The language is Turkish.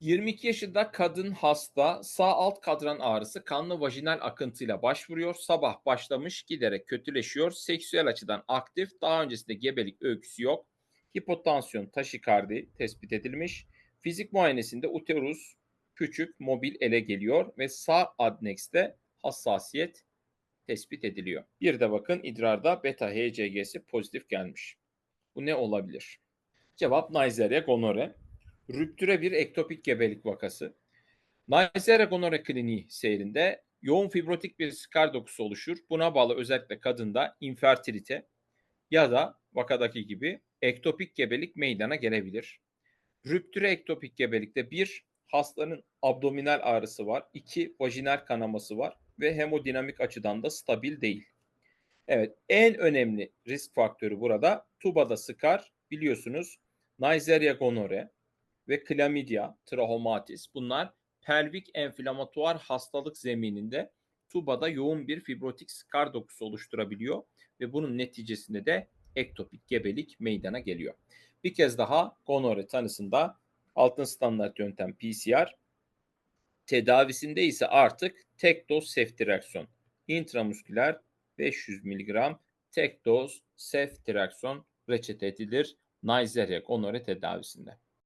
22 yaşında kadın hasta sağ alt kadran ağrısı kanlı vajinal akıntıyla başvuruyor. Sabah başlamış giderek kötüleşiyor. Seksüel açıdan aktif. Daha öncesinde gebelik öyküsü yok. Hipotansiyon, taşikardi tespit edilmiş. Fizik muayenesinde uterus küçük, mobil ele geliyor ve sağ adnexte hassasiyet tespit ediliyor. Bir de bakın idrarda beta HCG'si pozitif gelmiş. Bu ne olabilir? Cevap Neisseria gonore. Rüptüre bir ektopik gebelik vakası. Neisseria gonore kliniği seyrinde yoğun fibrotik bir skar dokusu oluşur. Buna bağlı özellikle kadında infertilite ya da vakadaki gibi ektopik gebelik meydana gelebilir. Rüptüre ektopik gebelikte bir hastanın abdominal ağrısı var, iki vajinal kanaması var ve hemodinamik açıdan da stabil değil. Evet, en önemli risk faktörü burada tubada skar biliyorsunuz Neisseria gonore ve Chlamydia trachomatis bunlar pelvik enflamatuar hastalık zemininde tubada yoğun bir fibrotik skar dokusu oluşturabiliyor ve bunun neticesinde de ektopik gebelik meydana geliyor. Bir kez daha gonore tanısında altın standart yöntem PCR, tedavisinde ise artık tek doz seftriaksiyon, intramusküler 500 mg tek doz seftriaksiyon reçete edilir Neisseria gonore tedavisinde.